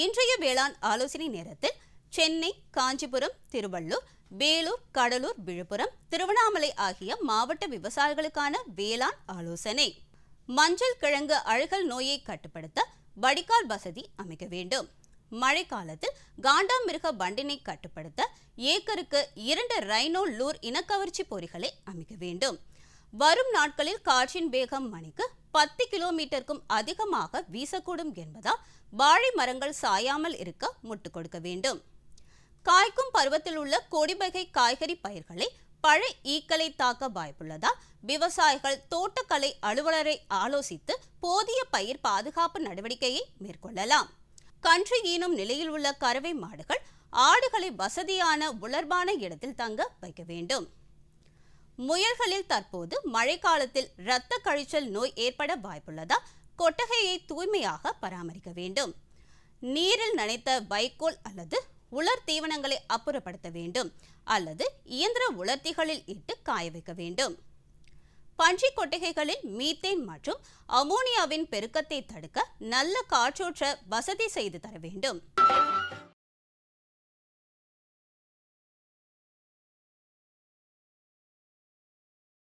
இன்றைய வேளாண் ஆலோசனை நேரத்தில் சென்னை காஞ்சிபுரம் திருவள்ளூர் வேலூர் கடலூர் விழுப்புரம் திருவண்ணாமலை ஆகிய மாவட்ட விவசாயிகளுக்கான வேளாண் ஆலோசனை. மஞ்சள் கிழங்கு அழுகல் நோயை கட்டுப்படுத்த வடிகால் வசதி அமைக்க வேண்டும். மழைக்காலத்தில் காண்டாமிருக வண்டினை கட்டுப்படுத்த ஏக்கருக்கு இரண்டு ரைனோ லூர் இனக்கவர்ச்சி பொறிகளை அமைக்க வேண்டும். வரும் நாட்களில் காற்றின் வேகம் மணிக்கு பத்து கிலோமீட்டருக்கும் அதிகமாக வீசக்கூடும் என்பதால் வாழை மரங்கள் சாயாமல் இருக்க முட்டு கொடுக்க வேண்டும். காய்க்கும் பருவத்தில் உள்ள கொடிவகை காய்கறி பயிர்களை பழ ஈக்களை தாக்க வாய்ப்புள்ளதால் விவசாயிகள் தோட்டக்கலை அலுவலரை ஆலோசித்து போதிய பயிர் பாதுகாப்பு நடவடிக்கையை மேற்கொள்ளலாம். கன்று ஈனும் நிலையில் உள்ள கறவை மாடுகள் ஆடுகளை வசதியான உலர்வான இடத்தில் தங்க வைக்க வேண்டும். முயல்களில் தற்போது மழைக்காலத்தில் இரத்த கழிச்சல் நோய் ஏற்பட வாய்ப்புள்ளதால் கொட்டகையை தூய்மையாக பராமரிக்க வேண்டும். நீரில் நனைத்த வைக்கோல் அல்லது உலர் தீவனங்களை அப்புறப்படுத்த வேண்டும். அல்லது இயந்திர உலர்த்திகளில் இட்டு காய வைக்க வேண்டும். பன்றி கொட்டகைகளில் மீத்தேன் மற்றும் அமோனியாவின் பெருக்கத்தை தடுக்க நல்ல காற்றோற்ற வசதி செய்து தர வேண்டும்.